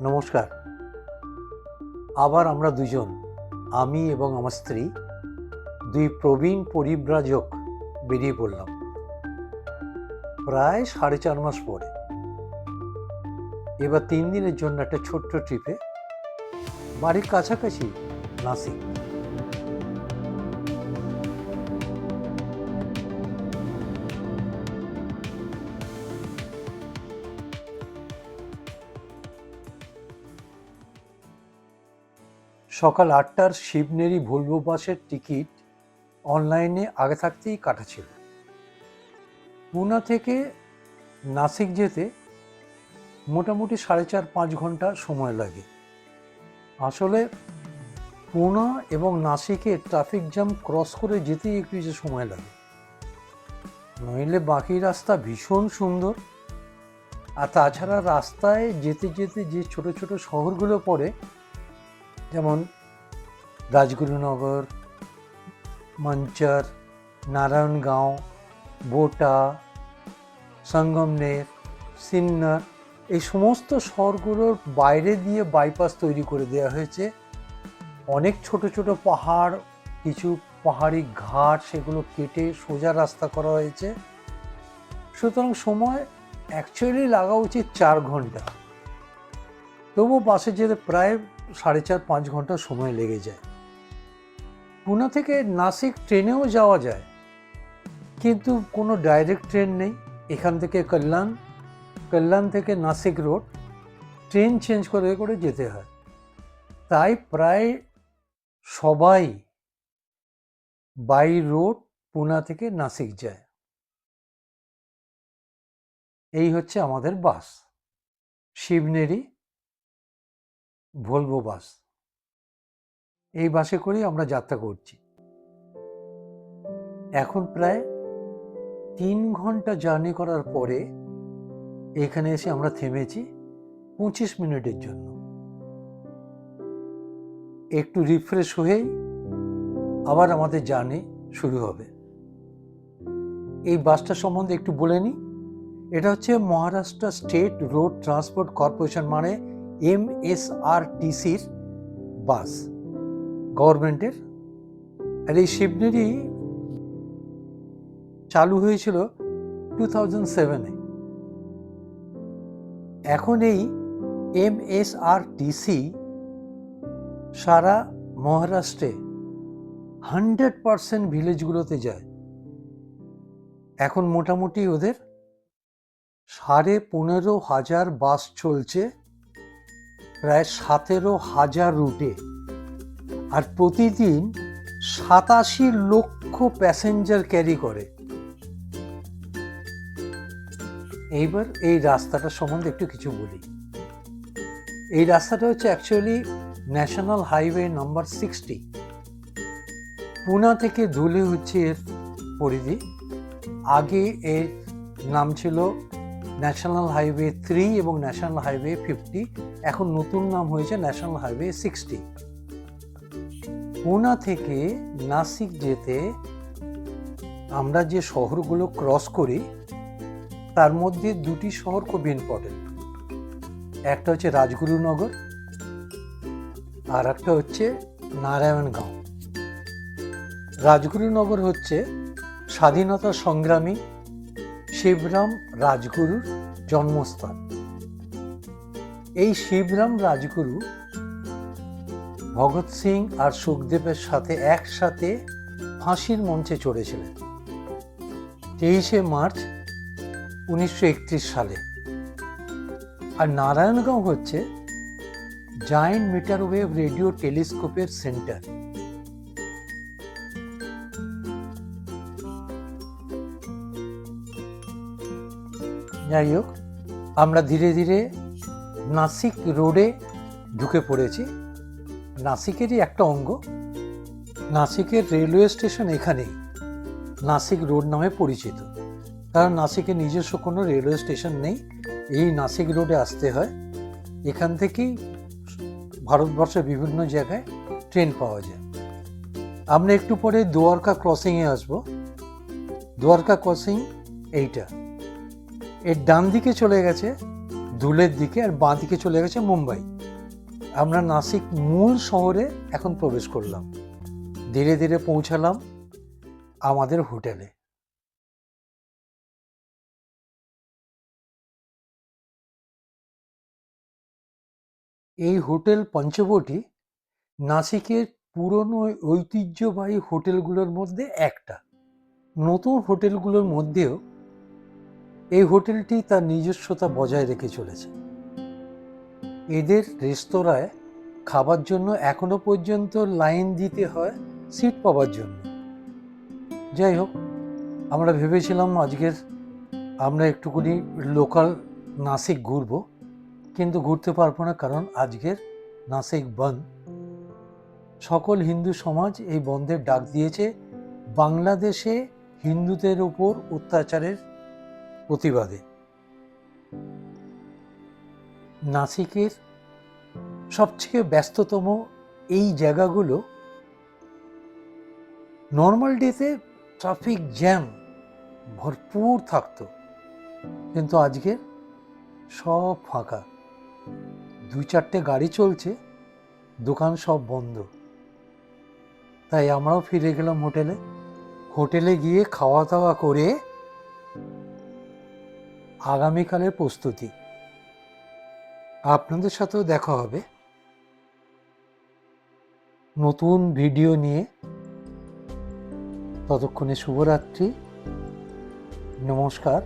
নমস্কার। আবার আমরা দুজন, আমি এবং আমার স্ত্রী, দুই প্রবীণ পরিব্রাজক বেরিয়ে পড়লাম। প্রায় সাড়ে চার মাস পরে। এবার তিন দিনের জন্য একটা ছোট্ট ট্রিপে বাড়ির কাছাকাছি নাসিক। সকাল আটটার শিবনেরি ভলভো বাসের টিকিট অনলাইনে আগে থাকতেই কাটা ছিল। পুনা থেকে নাসিক যেতে মোটামুটি সাড়ে চার পাঁচ ঘণ্টা সময় লাগে। আসলে পুনা এবং নাসিকে ট্রাফিক জ্যাম ক্রস করে যেতেই একটু যে সময় লাগে। নইলে বাকি রাস্তা ভীষণ সুন্দর। আর তাছাড়া রাস্তায় যেতে যেতে যে ছোট ছোট শহরগুলো পড়ে যেমন রাজগুরুনগর, মঞ্চর, নারায়ণগাঁও, বোটা, সঙ্গমনের সিন্নার এই সমস্ত শহরগুলোর বাইরে দিয়ে বাইপাস তৈরি করে দেওয়া হয়েছে। অনেক ছোট ছোট পাহাড়, কিছু পাহাড়ি ঘাট, সেগুলো কেটে সোজা রাস্তা করা হয়েছে। সুতরাং সময় অ্যাকচুয়ালি লাগা উচিত চার ঘণ্টা। তবু বাসে যেতে প্রায় সাড়ে চার, পাঁচ ঘণ্টা সময় লেগে যায়। পুনা থেকে নাসিক ট্রেনেও যাওয়া যায়, কিন্তু কোনো ডাইরেক্ট ট্রেন নেই। এখান থেকে কল্যাণ কল্যাণ থেকে নাসিক রোড ট্রেন চেঞ্জ করে করে যেতে হয়। তাই প্রায় সবাই বাই রোড পুনা থেকে নাসিক যায়। এই হচ্ছে আমাদের বাস। শিবনেরি ভলভো বাস। এই বাসে করেই আমরা যাত্রা করছি। এখন প্রায় তিন ঘণ্টা জার্নি করার পরে এখানে এসে আমরা থেমেছি পঁচিশ মিনিটের জন্য। একটু রিফ্রেশ হয়েই আবার আমাদের জার্নি শুরু হবে। এই বাসটা সম্বন্ধে একটু বলে নিই। এটা হচ্ছে Maharashtra state road transport corporation মানে এমএসআরটিসির বাস। গভর্নমেন্টের। আর এই শিবনেরি চালু হয়েছিল টু থাউজেন্ড সেভেনে। এখন এই এমএসআরটিসি সারা মহারাষ্ট্রে হান্ড্রেড পারসেন্ট ভিলেজগুলোতে যায়। এখন মোটামুটি ওদের সাড়ে পনেরো হাজার বাস চলছে। প্রায় সতেরো হাজার রুটে। আর প্রতিদিন সাতাশি লক্ষ প্যাসেঞ্জার ক্যারি করে। এইবার এই রাস্তাটা সম্বন্ধে একটু কিছু বলি। এই রাস্তাটা হচ্ছে actually national highway number sixty Poona থেকে ধুলে হচ্ছে এর পরিধি। আগে এর নাম ছিল ন্যাশনাল হাইওয়ে থ্রি এবং ন্যাশনাল হাইওয়ে ফিফটি এখন নতুন নাম হয়েছে ন্যাশনাল হাইওয়ে সিক্সটি পুনা থেকে নাসিক যেতে আমরা যে শহরগুলো ক্রস করি, তার মধ্যে দুটি শহর খুব ইম্পর্টেন্ট একটা হচ্ছে রাজগুরুনগর, আর একটা হচ্ছে নারায়ণগাঁও। রাজগুরুনগর হচ্ছে স্বাধীনতা সংগ্রামী শিবরাম রাজগুরুর জন্মস্থান। এই শিবরাম রাজগুরু ভগৎ সিং আর সুখদেবের সাথে একসাথে ফাঁসির মঞ্চে চড়েছিলেন। তেইশে মার্চ উনিশশো একত্রিশ সালে। আর নারায়ণগাঁও হচ্ছে জায়েন্ট মিটার ওয়েভ রেডিও টেলিস্কোপের সেন্টার। যাই হোক, আমরা ধীরে ধীরে নাসিক রোডে ঢুকে পড়েছি। নাসিকেরই একটা অঙ্গ। নাসিকের রেলওয়ে স্টেশন এখানেই। নাসিক রোড নামে পরিচিত। কারণ নাসিকের নিজস্ব কোনো রেলওয়ে স্টেশন নেই। এই নাসিক রোডে আসতে হয়। এখান থেকেই ভারতবর্ষের বিভিন্ন জায়গায় ট্রেন পাওয়া যায়। আমরা একটু পরে দোয়ারকা ক্রসিংয়ে আসব। দোয়ারকা ক্রসিং এইটা। এর ডান দিকে চলে গেছে ধুলের দিকে আর বাঁ দিকে চলে গেছে মুম্বাই। আমরা নাসিক মূল শহরে এখন প্রবেশ করলাম। ধীরে ধীরে পৌঁছালাম আমাদের হোটেলে। এই হোটেল পঞ্চবটি নাসিকের পুরনো ঐতিহ্যবাহী হোটেলগুলোর মধ্যে একটা। নতুন হোটেলগুলোর মধ্যেও এই হোটেলটি তার নিজস্বতা বজায় রেখে চলেছে। এদের রেস্তোরাঁয় খাবার জন্য এখনও পর্যন্ত লাইন দিতে হয়, সিট পাওয়ার জন্য। যাই হোক, আমরা ভেবেছিলাম আজকের আমরা একটুখানি লোকাল নাসিক ঘুরবো, কিন্তু ঘুরতে পারব না কারণ আজকের নাসিক বন্ধ। সকল হিন্দু সমাজ এই বন্ধের ডাক দিয়েছে, বাংলাদেশে হিন্দুদের উপর অত্যাচারের প্রতিবাদে। নাসিকের সবথেকে ব্যস্ততম এই জায়গাগুলো নর্মাল ডেতে ট্রাফিক জ্যাম ভরপুর থাকতো। কিন্তু আজকে সব ফাঁকা। দু চারটে গাড়ি চলছে, দোকান সব বন্ধ। তাই আমরাও ফিরে গেলাম হোটেলে। হোটেলে গিয়ে খাওয়া দাওয়া করে আগামীকালের প্রস্তুতি। আপনাদের সাথেও দেখা হবে। নতুন ভিডিও নিয়ে। ততক্ষণে শুভরাত্রি। নমস্কার।